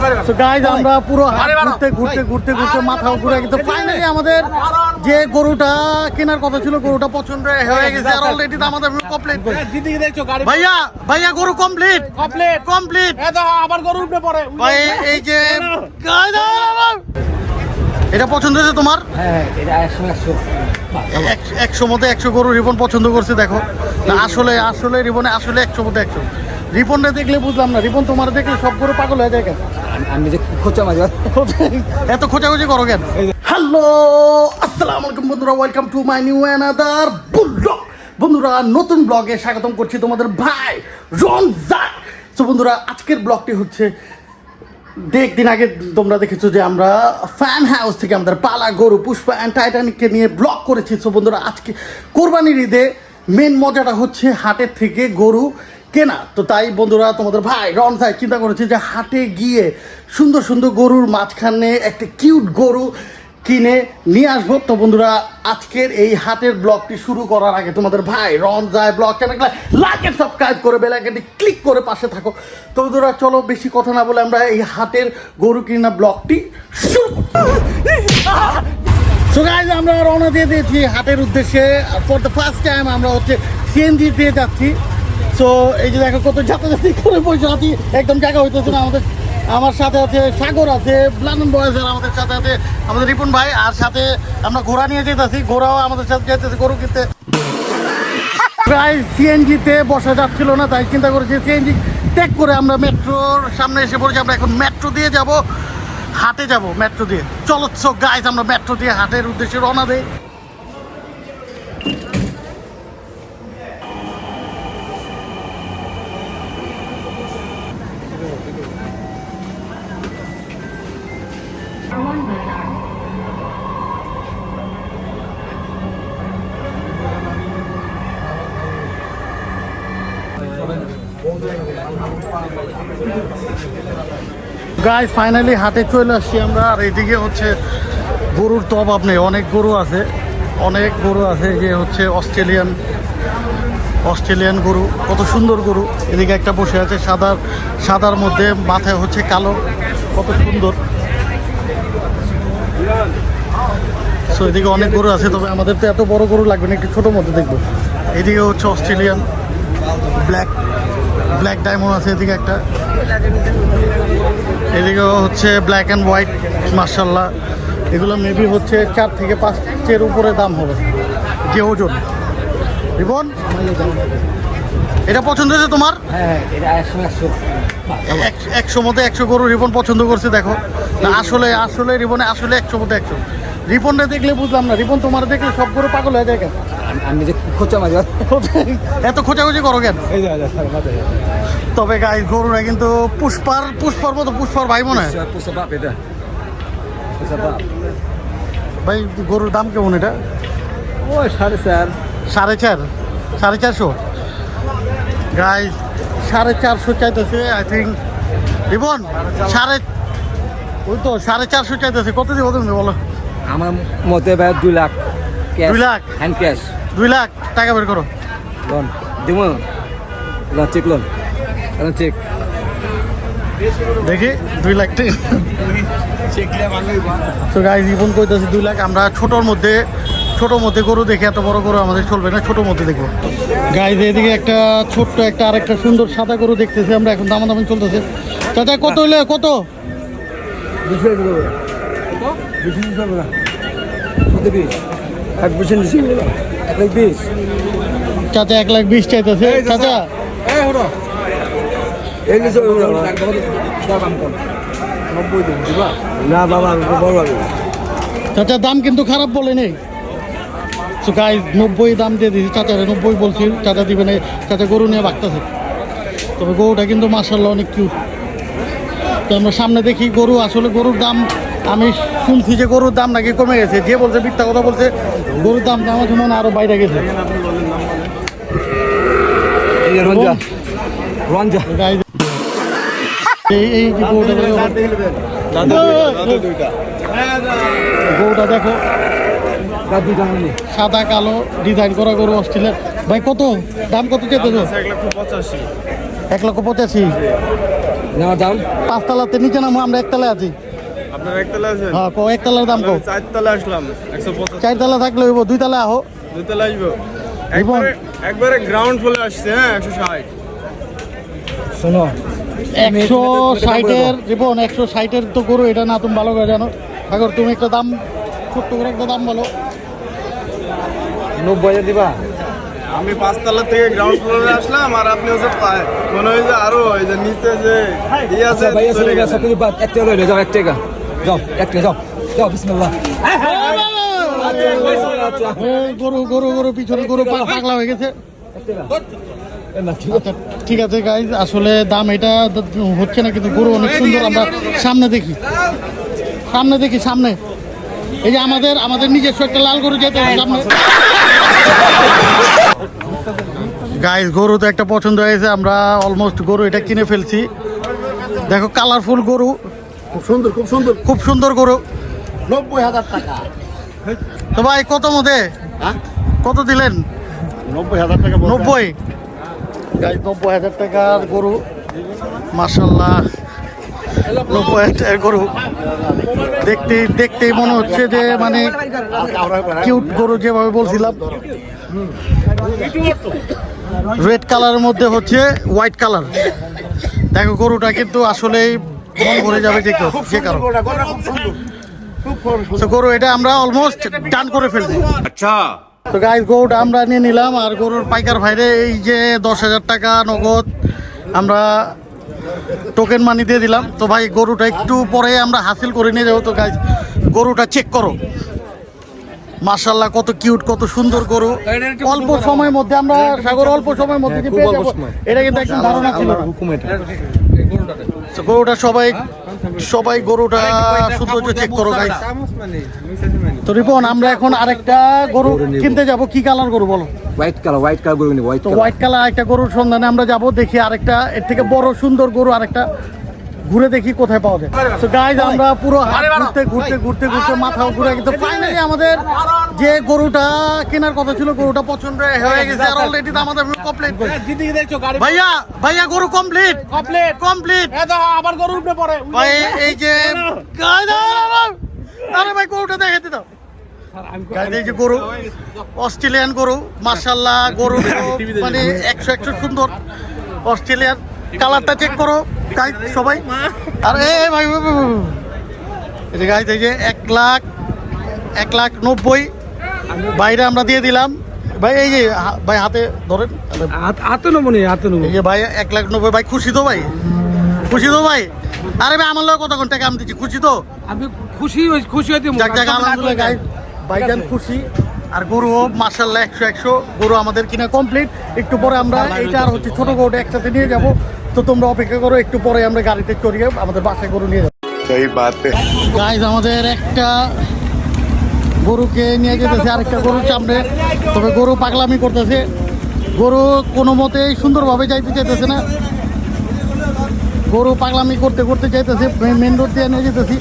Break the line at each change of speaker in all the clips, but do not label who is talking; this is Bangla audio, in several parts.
So guys, আমরা পুরো ঘুরতে ঘুরতে ঘুরতে ঘুরতে মাথা ঘুরে কিন্তু ফাইনালি আমাদের যে গরুটা কেনার কথা ছিল গরুটা পছন্দ হয়ে গেছে আর অলরেডি তো আমাদের কমপ্লিট
দিদি দেখছ গাড়ি
ভাইয়া ভাইয়া গরু কমপ্লিট
কমপ্লিট
কমপ্লিট
এ তো আবার গরু উঠে পড়ে
ভাই এই যে এটা পছন্দ হয়েছে তোমার?
হ্যাঁ একশো একশো।
এক- একশো মধ্যে একশো গরু রিবন পছন্দ করছে দেখো। না আসলে আসলে রিবনে আসলে একশো মধ্যে একশো। রিবনটা দেখলে বুঝলাম না। রিপন তোমার দেখলে সব গরু পাগল হয়ে যায় কেন?
আমি যে খোঁচা মাঝে
এত খোঁজাখুঁজি করো কেন? হ্যালো আসসালামু আলাইকুম বন্ধুরা welcome to my new another blog বন্ধুরা নতুন ব্লগে স্বাগতম করছি তোমাদের ভাই রমজান তো বন্ধুরা আজকের ব্লগটি হচ্ছে দেখ দিন আগে তোমরা দেখেছ যে আমরা ফ্যান হাউস থেকে আমাদের পালা গরু পুষ্পা অ্যান্ড টাইটানিককে নিয়ে ব্লগ করেছি। তো বন্ধুরা আজকে কোরবানির ঈদে মেন মজাটা হচ্ছে হাটের থেকে গরু কেনা? তো তাই বন্ধুরা, তোমাদের ভাই রন ভাই চিন্তা করেছে যে হাটে গিয়ে সুন্দর সুন্দর গরুর মাঝখানে একটা কিউট গরু কিনে নিয়ে আসব। তো বন্ধুরা, আজকের এই হাটের ব্লগটি শুরু করার আগে তোমাদের ভাই রন যায় ব্লগ চ্যানেলটা লাইক এন্ড সাবস্ক্রাইব করে বেল আইকনটি ক্লিক করে পাশে থাকো। তো বন্ধুরা, চলো বেশি কথা না বলে আমরা এই হাটের গরু কিনা ব্লগটি শুরু সো আমরা রওনা দিয়ে দিয়েছি হাটের উদ্দেশ্যে। ফর দ্য ফার্স্ট টাইম আমরা হচ্ছে সিএনজি দিয়ে যাচ্ছি। সো, এই যে দেখো কত যাতায়াতি করে বসে আছি। একদম জায়গা হইতেছে না, আমাদের আমার সাথে আছে সাগর আছে ব্লানন আর আমাদের সাথে আছে আমাদের রিপন ভাই, আর সাথে আমরা ঘোড়া নিয়ে যেতেছি, ঘোড়াও আমাদের সাথে যেতেছি, গরু কিনতে। প্রায় সিএনজিতে বসা যাচ্ছিল না, তাই চিন্তা করেছি সিএনজি ত্যাগ করে আমরা মেট্রোর সামনে এসে পড়েছি, আমরা এখন মেট্রো দিয়ে যাব, হাটে যাব, মেট্রো দিয়ে। চলো গাইজ আমরা মেট্রো দিয়ে হাটের উদ্দেশ্যে রওনা দেই। গাইজ ফাইনালি হাটে চলে আসছি আমরা। আর এদিকে হচ্ছে গরুর অভাব নেই অনেক গরু আছে। অনেক গরু আছে যে হচ্ছে অস্ট্রেলিয়ান অস্ট্রেলিয়ান গরু, কত সুন্দর গরু। এদিকে একটা বসে আছে সাদার সাদার মধ্যে মাথায় হচ্ছে কালো, কত সুন্দর। সো এদিকে অনেক গরু আছে, তবে আমাদের তো এত বড় গরু লাগবে না, একটু ছোটো মধ্যে দেখব। এদিকে হচ্ছে অস্ট্রেলিয়ান ব্ল্যাক ব্ল্যাক ডায়মন্ড আছে এদিকে একটা। এদিকে হচ্ছে ব্ল্যাক অ্যান্ড হোয়াইট মার্শাল্লাহ এগুলো মেবি হচ্ছে চার থেকে পাঁচের উপরে দাম হবে। যে ওজন। রিবন? এটা পছন্দ হয়েছে তোমার?
একশো
এক- একশো গরু রিবন পছন্দ করছে, দেখো। না, আসলে আসলে রিবনে, আসলে একশো মধ্যে একশো। রিবনটা দেখলে বুঝলাম না। রিপন তোমার দেখলে সব গরু পাগল হয়ে যায়
আমি যে খোঁচা মাঝে
এত খোঁজাখুঁজি করো কেন?
এই
তবে গাই গরুরা কিন্তু পুষ্পার পুষ্পার মতো পুষ্পার ভাই মনে হয়।
বাপ এটা।
ভাই গরুর দাম কেমন এটা?
ওই সাড়ে চার।
সাড়ে চার? সাড়ে চারশো? গাই সাড়ে চারশো চাইতেছে আই থিঙ্ক রিবন সাড়ে ওই তো সাড়ে চারশো চাইতেছে। কত দিব তুমি বলো।
আমার মতে ভাই দুই লাখ।
দুই লাখ?
Hand cash.
দুই লাখ টাকা বের করো।
লোন দিব লোন চেক লোন। চেক
দেখি দুই লাখ তো গাই রিবন কইতেছে দুই লাখ। আমরা ছোটোর মধ্যে ছোটোর মধ্যে গরু দেখে এত বড় গরু আমাদের চলবে না ছোটোর মধ্যে দেখব। গাই এদিকে একটা ছোট্ট একটা আরেকটা সুন্দর সাদা গরু দেখতেছি আমরা এখন দামাদামি চলতেছে। চাচা কত হইলে? কত?
এক বিশ
চাচা এক লাখ বিশ চাইতেছে। চাচা।
না বাবা
চাচা দাম কিন্তু খারাপ বলে নেই। তো গাই নব্বই দাম দিয়ে দিয়েছি। চাচারে নব্বই বলছি। চাচা দিবে না চাচা গরু নিয়ে বাগতেছে। তবে গরুটা কিন্তু মাসাল্লাহ অনেক কিউট তো আমরা সামনে দেখি গরু আসলে গরুর দাম আমি শুনছি যে গরুর দাম নাকি কমে গেছে। যে বলছে মিথ্যা কথা বলছে গরুর দাম আমার মনে আরও বাইরে গেছে।
রঞ্জা। রঞ্জা।
গাই এই গরুটা দেখো। সাদা কালো ডিজাইন করা গরু অস্ট্রেলিয়ার। ভাই কত? দাম কত চেতে এক লক্ষ পঁচাশি।
দাম?
পাঁচতলাতে নিচে নামো আমরা একতলায় আছি।
আপনার একতলা আছেন?
হ্যাঁ কো একতলার দাম কো।
চারতলা আসলাম একশো পঁচাত্তর
চারতলা থাকলে হইব দুইতলা আহো।
দুতলা আসব। একবারে একবারে গ্রাউন্ড ফ্লোরে আসছে হ্যাঁ একশো ষাট।
শোনো
একশো ষাটের জীবন একশো ষাটের তো গরু এটা না তুমি ভালো করে জানো। এখন তুমি একটা দাম ছোট্ট করে একটা দাম বলো।
নব্বই হাজার দিবা?
আমি পাঁচতলা থেকে গ্রাউন্ড ফ্লোরে আসলাম আর আপনি হচ্ছে মনে হয় যে আরও ওই যে নিচে যে ইয়ে আছে
আচ্ছা ভাইয়া
চলে
গরু গরু পিছনে গরু হয়ে গেছে। আচ্ছা ঠিক আছে গাইজ আসলে দাম এটা হচ্ছে না, কিন্তু গরু অনেক সুন্দর। আমরা সামনে দেখি। সামনে দেখি, সামনে। এই যে আমাদের আমাদের নিজস্ব একটা লাল গরু যেতে সামনে। গাইজ গরু তো একটা পছন্দ হয়েছে। আমরা অলমোস্ট গরু এটা কিনে ফেলছি। দেখো কালারফুল গরু।
খুব সুন্দর খুব সুন্দর।
খুব সুন্দর গরু।
নব্বই হাজার টাকা।
তো ভাই কত মধ্যে
হ্যাঁ?
কত দিলেন?
নব্বই হাজার টাকা
নব্বই? নব্বই হাজার টাকার গরু। মার্শাল্লাহ নব্বই হাজার গরু। দেখতে দেখতেই মনে হচ্ছে যে মানে কিউট গরু যেভাবে বলছিলাম। রেড কালারের মধ্যে হচ্ছে হোয়াইট কালার দেখো গরুটা কিন্তু আসলেই মন ভরে যাবে যে যে কারও।
গরুটা, গরুটা খুব সুন্দর। খুব সুন্দর।
তো গরু এটা আমরা অলমোস্ট ডান করে ফেলছি। তো গাইজ গরুটা আমরা নিয়ে নিলাম আর গরুর পাইকার ভাইরে এই যে দশ হাজার টাকা নগদ আমরা টোকেন মানি দিয়ে দিলাম। তো ভাই গরুটা একটু পরে আমরা হাসিল করে নিয়ে যাব। তো গাইজ গরুটা চেক করো। মার্শাল্লাহ কত কিউট কত সুন্দর গরু। অল্প সময়ের মধ্যে আমরা সাগর অল্প সময়ের মধ্যে যে পেয়ে যাব এটা কিন্তু একদম ধারণা ছিল। না
হুকুম এটা।
তো গরুটা সবাই সবাই গরুটা সৌন্দর্য চেক করো গাইজ তো রিপন আমরা এখন আরেকটা গরু কিনতে যাব। কি কালার গরু বলো?
হোয়াইট কালার হোয়াইট কালার গরু হোয়াইট কালার
হোয়াইট কালার একটা গরুর সন্ধানে আমরা যাব। দেখি আরেকটা এর থেকে বড় সুন্দর গরু আরেকটা। ঘুরে দেখি কোথায় পাওয়া যায়। তো গাইজ আমরা পুরো ঘুরতে ঘুরতে ঘুরতে ঘুরতে মাথাও ঘুরে কিন্তু ফাইনালি আমাদের যে গরুটা কেনার কথা ছিল গরুটা পছন্দ হয়ে গেছে। আর অলরেডি আমাদের কমপ্লিট
দেখছ গাড়ি
ভাইয়া ভাইয়া গরু কমপ্লিট
কমপ্লিট
কমপ্লিট
আবার গরু উঠে পড়ে
ভাই এই যে। আরে ভাই গরুটা দেখাতে দাও যে গরু। অস্ট্রেলিয়ান গরু। মার্শাল্লাহ গরু মানে একশো একশো সুন্দর। অস্ট্রেলিয়ান কালারটা চেক করো। গাই সবাই। আর এ ভাই, ভাই, ভাই। এই যে এই যে এক লাখ এক লাখ নব্বই। বাইরে আমরা দিয়ে দিলাম। ভাই এই যে ভাই হাতে ধরেন।
হাতে নেব নি হাতে নেব।
এই যে ভাই এক লাখ নব্বই ভাই খুশি তো ভাই? খুশি তো ভাই? আরে ভাই আমার লোক কত টাকা আমি দিচ্ছি? খুশি তো?
আমি খুশি খুশি হইতে
যাক যাক আলহামদুলিল্লাহ গাই ভাইজান খুশি। আর গরু মার্শাল্লাহ একশো একশো গরু আমাদের কিনা কমপ্লিট একটু পরে আমরা এইটা আর হচ্ছে ছোট গরুটা একসাথে নিয়ে যাব। তো তোমরা অপেক্ষা করো একটু পরে আমরা গাড়িতে চড়িয়ে আমাদের বাসায় গরু নিয়ে যাব। গাইজ আমাদের একটা গরুকে নিয়ে যেতেছে আরেকটা গরুর সামনে। তবে গরু পাগলামি করতেছে। গরু কোনো মতেই সুন্দরভাবে যাইতে চাইতেছে না। গরু পাগলামি করতে করতে যাইতেছে মেন রোড দিয়ে নিয়ে যেতেছি।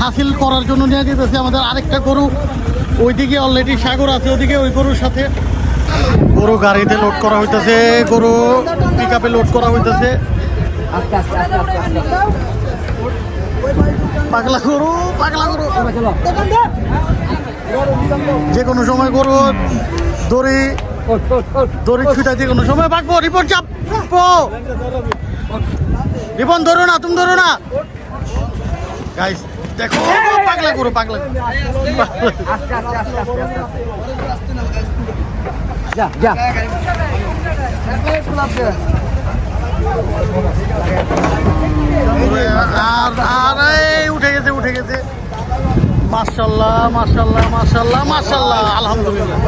হাসিল করার জন্য নিয়ে যেতেছি আমাদের আরেকটা গরু। ওইদিকে অলরেডি সাগর আছে ওইদিকে ওই গরুর সাথে। গরু গাড়িতে লোড করা হইতেছে গরু পিক আপে লোড করা হইতেছে। পাগলা গরু পাগলা গরু। যে কোনো সময় গরু দড়ি দড়ি ছুটা যে কোনো সময় পাকবো রিপন চাপ। রিপন ধরো না তুমি ধরো না। গাইস দেখো পাগলা গরু পাগলা আর আর উঠে গেছে উঠে গেছে। মার্শাল্লাহ মার্শাল্লাহ মার্শাল্লাহ মার্শাল্লাহ আলহামদুলিল্লাহ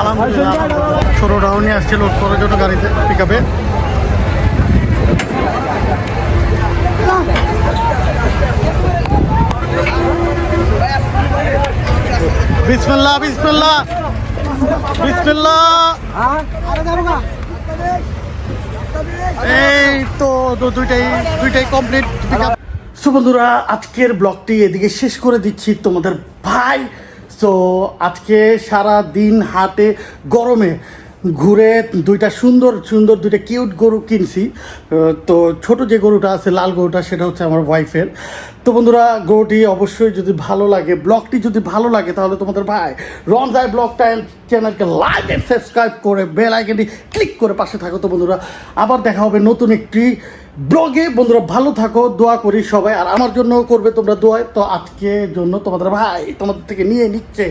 আলহামদুলিল্লাহ ছোটোটাও নিয়ে আসছে লোড করার জন্য গাড়িতে পিক আপে বিসমিল্লাহ বিসমিল্লা বিসমিল্লাহ। এই তো তো দুইটাই দুইটাই কমপ্লিট সো বন্ধুরা, আজকের ব্লগটি এদিকে শেষ করে দিচ্ছি তোমাদের ভাই। সো আজকে সারা দিন হাটে গরমে ঘুরে দুইটা সুন্দর সুন্দর দুইটা কিউট গরু কিনছি। তো ছোট যে গরুটা আছে, লাল গরুটা, সেটা হচ্ছে আমার ওয়াইফের। তো বন্ধুরা, গরুটি অবশ্যই যদি ভালো লাগে, ব্লগটি যদি ভালো লাগে, তাহলে তোমাদের ভাই রনজাই ব্লগ টাইম চ্যানেলকে লাইক অ্যান্ড সাবস্ক্রাইব করে বেল আইকনটি ক্লিক করে পাশে থাকো তো বন্ধুরা। আবার দেখা হবে নতুন একটি ব্লগে। বন্ধুরা, ভালো থাকো, দোয়া করি সবাই। আর আমার জন্য করবে তোমরা দোয়া। তো আজকের জন্য তোমাদের ভাই তোমাদের থেকে নিয়ে নিচ্ছে